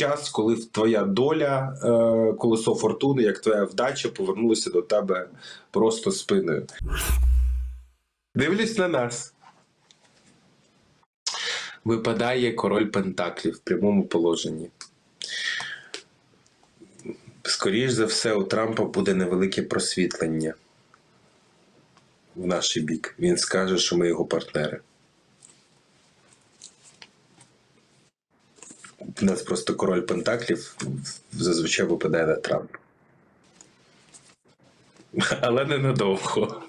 час, коли твоя доля, е, колесо фортуни, як твоя вдача, повернулося до тебе просто спиною. Дивлюсь на нас. Випадає король Пентаклів в прямому положенні. Скоріш за все, у Трампа буде невелике просвітлення в наш бік. Він скаже, що ми його партнери. У нас просто король Пентаклів зазвичай випадає на Трамп. Але ненадовго.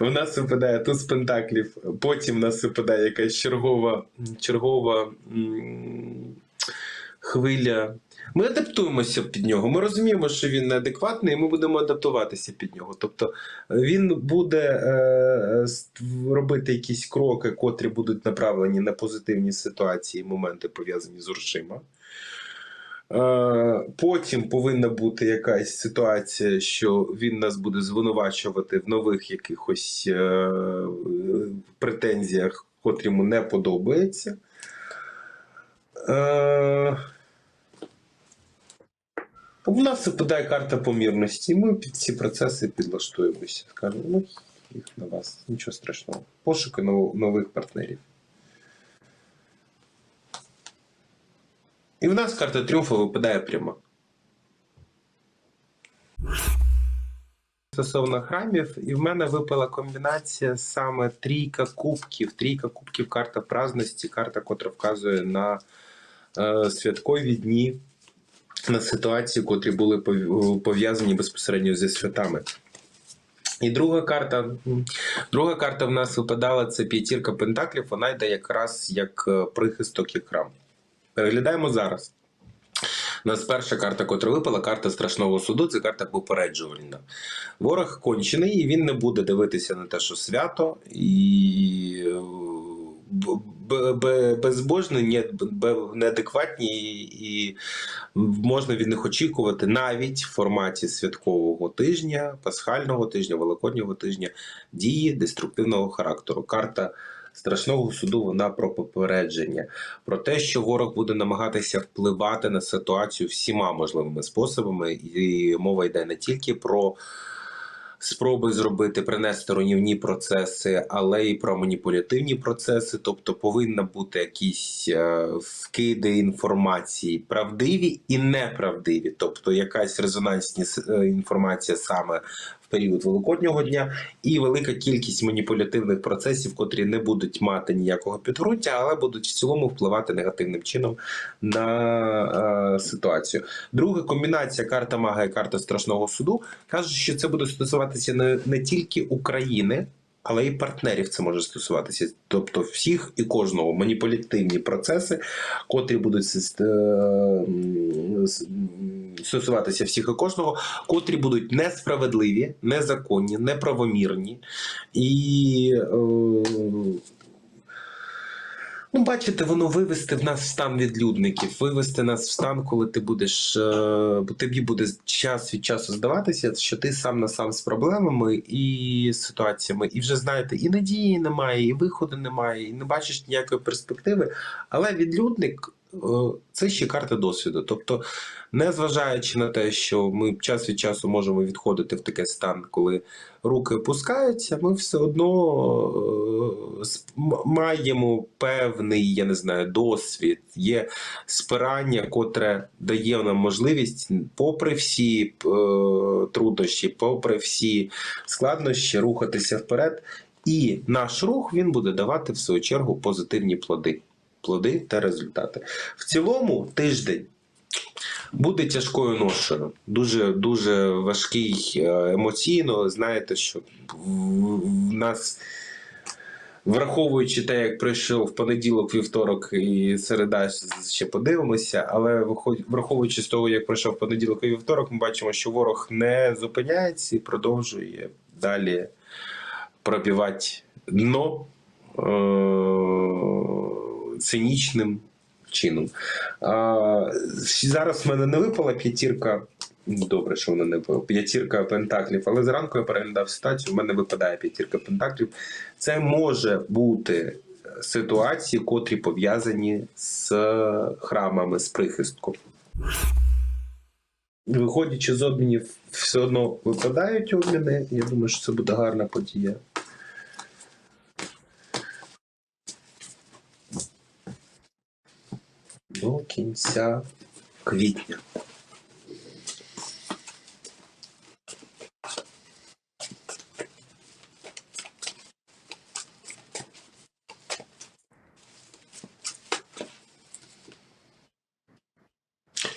У нас випадає туз пентаклів, потім у нас випадає якась чергова, чергова м, хвиля. Ми адаптуємося під нього. Ми розуміємо, що він неадекватний, і ми будемо адаптуватися під нього. Тобто він буде е, робити якісь кроки, котрі будуть направлені на позитивні ситуації, моменти пов'язані з грошима. Е, Потім повинна бути якась ситуація, що він нас буде звинувачувати в нових якихось е, претензіях, котрі йому не подобаються. У нас випадає карта помірності, і ми під ці процеси підлаштуємося. Скажемо, ну їх на вас, нічого страшного. Пошуки нових партнерів. І в нас карта тріумфу випадає прямо. Стосовно храмів, і в мене випала комбінація саме трійка кубків. Трійка кубків карта праздності, карта, котра вказує на е, святкові дні, на ситуації, котрі були пов'язані безпосередньо зі святами. І друга карта, друга карта в нас випадала це п'ятірка пентаклів. Вона йде якраз як е, прихисток, як храм. Переглядаємо зараз. У нас перша карта, котра випала, карта страшного суду, це карта попереджувальна. Ворог кончений, і він не буде дивитися на те, що свято, і е, безбожні, неадекватні, і можна від них очікувати навіть в форматі святкового тижня, пасхального тижня, великоднього тижня дії деструктивного характеру. Карта страшного суду вона про попередження, про те, що ворог буде намагатися впливати на ситуацію всіма можливими способами, і мова йде не тільки про. Спроби зробити принести руйнівні процеси, але й про маніпулятивні процеси, тобто повинна бути якісь е, вкиди інформації, правдиві і неправдиві, тобто якась резонансні е, інформація саме в період великоднього дня, і велика кількість маніпулятивних процесів, котрі не будуть мати ніякого підґрунтя, але будуть в цілому впливати негативним чином на е, ситуацію. Друга комбінація карта мага і карта страшного суду. Каже, що це буде стосуватися не, не тільки України. Але і партнерів це може стосуватися, тобто всіх і кожного маніпулятивні процеси, котрі будуть е, стосуватися всіх і кожного, котрі будуть несправедливі, незаконні, неправомірні і. Е, Ну, бачите, воно вивести в нас в стан відлюдників, вивести нас в стан, коли ти будеш, е, тобі буде час від часу здаватися, що ти сам на сам з проблемами і ситуаціями, і вже знаєте, і надії немає, і виходу немає, і не бачиш ніякої перспективи. Але відлюдник це ще карта досвіду. Тобто, незважаючи на те, що ми час від часу можемо відходити в такий стан, коли руки опускаються, ми все одно е, маємо певний, я не знаю, досвід, є спирання, котре дає нам можливість, попри всі е, труднощі, попри всі складнощі, рухатися вперед. І наш рух він буде давати в свою чергу позитивні плоди. Плоди та результати. В цілому тиждень буде тяжкою ношею, дуже дуже важкий е, емоційно. Знаєте, що в, нас. Враховуючи те, як пройшов понеділок, вівторок і середа, ще подивимося, але враховуючи з того, як пройшов понеділок і вівторок, ми бачимо, що ворог не зупиняється і продовжує далі пробивати дно е- цинічним чином. А, зараз в мене не випала п'ятірка. Добре, що вона не випала. П'ятірка пентаклів, але зранку я переглядав ситуацію. У мене випадає п'ятірка пентаклів. Це може бути ситуації, котрі пов'язані з храмами, з прихистком. Виходячи з обмінів, все одно випадають обміни. Я думаю, що це буде гарна подія. До кінця квітня.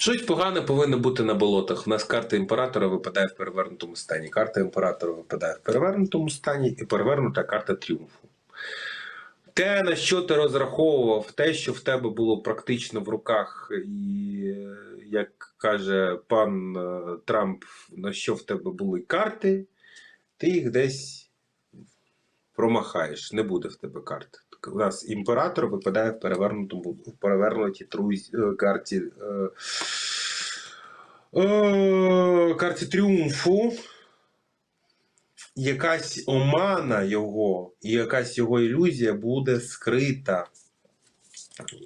Щось погане повинно бути на болотах. У нас карта імператора випадає в перевернутому стані. Карта імператора випадає в перевернутому стані і перевернута карта тріумфу. Те, на що ти розраховував, те, що в тебе було практично в руках, і як каже пан е, Трамп, на що в тебе були карти, ти їх десь промахаєш. Не буде в тебе карт. У нас імператор випадає в перевернутому в перевернутій труз, е, карті. Е, е, карті тріумфу. Якась омана його, і якась його ілюзія буде скрита,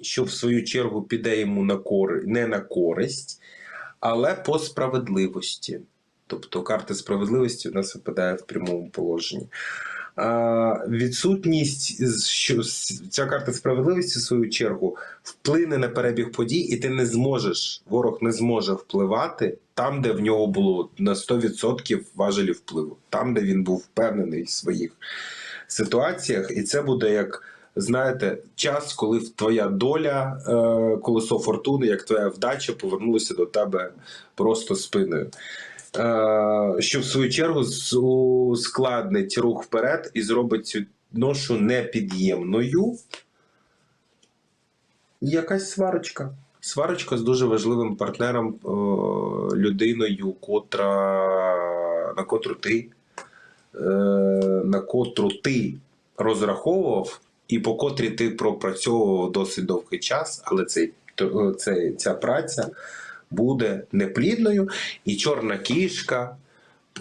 що в свою чергу піде йому на кори... не на користь, але по справедливості. Тобто карта справедливості у нас випадає в прямому положенні. Відсутність, що ця карта справедливості, в свою чергу, вплине на перебіг подій, і ти не зможеш, ворог не зможе впливати там, де в нього було на 100% важелі впливу, там, де він був впевнений в своїх ситуаціях, і це буде як. Знаєте, час, коли твоя доля, е, колесо фортуни, як твоя вдача, повернулася до тебе просто спиною. Е, що в свою чергу ускладнить рух вперед і зробить цю ношу непід'ємною. Якась сварочка. Сварочка з дуже важливим партнером, е, людиною, котра, на котру ти, е, на котру ти розраховував, і по котрій ти пропрацьовував досить довгий час, але цей, цей, ця праця буде неплідною, і чорна кішка е,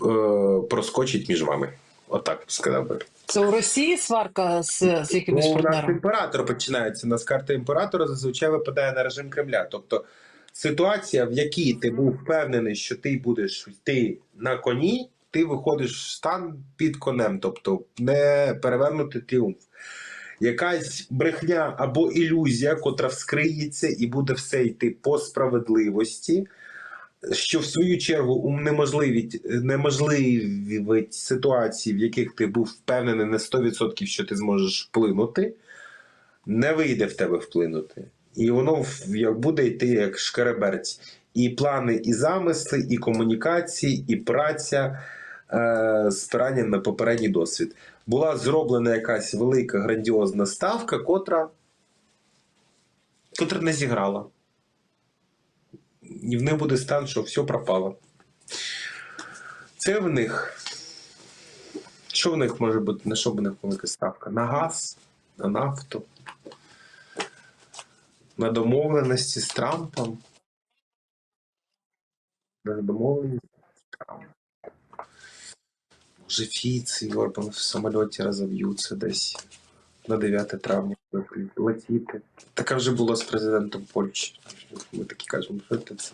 проскочить між вами. Отак сказав би. Це у Росії сварка з, з якимось Ну, у нас імператор починається. У нас карта імператора зазвичай випадає на режим Кремля. Тобто ситуація, в якій ти був впевнений, що ти будеш йти на коні, ти виходиш в стан під конем, тобто не перевернути тріумф. Якась брехня або ілюзія, котра вскриється і буде все йти по справедливості, що в свою чергу унеможливить неможливить ситуації, в яких ти був впевнений на 100%, що ти зможеш вплинути, не вийде в тебе вплинути. І воно як буде йти як шкереберць. І плани, і замисли, і комунікації, і праця, е, спирання на попередній досвід. Була зроблена якась велика грандіозна ставка, котра, котра не зіграла. І в них буде стан, що все пропало. Це в них. Що в них може бути? На що в них велика ставка? На газ, на нафту, на домовленості з Трампом. На домовленість з Трампом. Може, Фіц Йорбан, в самольоті розоб'ються десь на 9 травня летіти. Таке вже було з президентом Польщі. Ми такі кажемо, що це.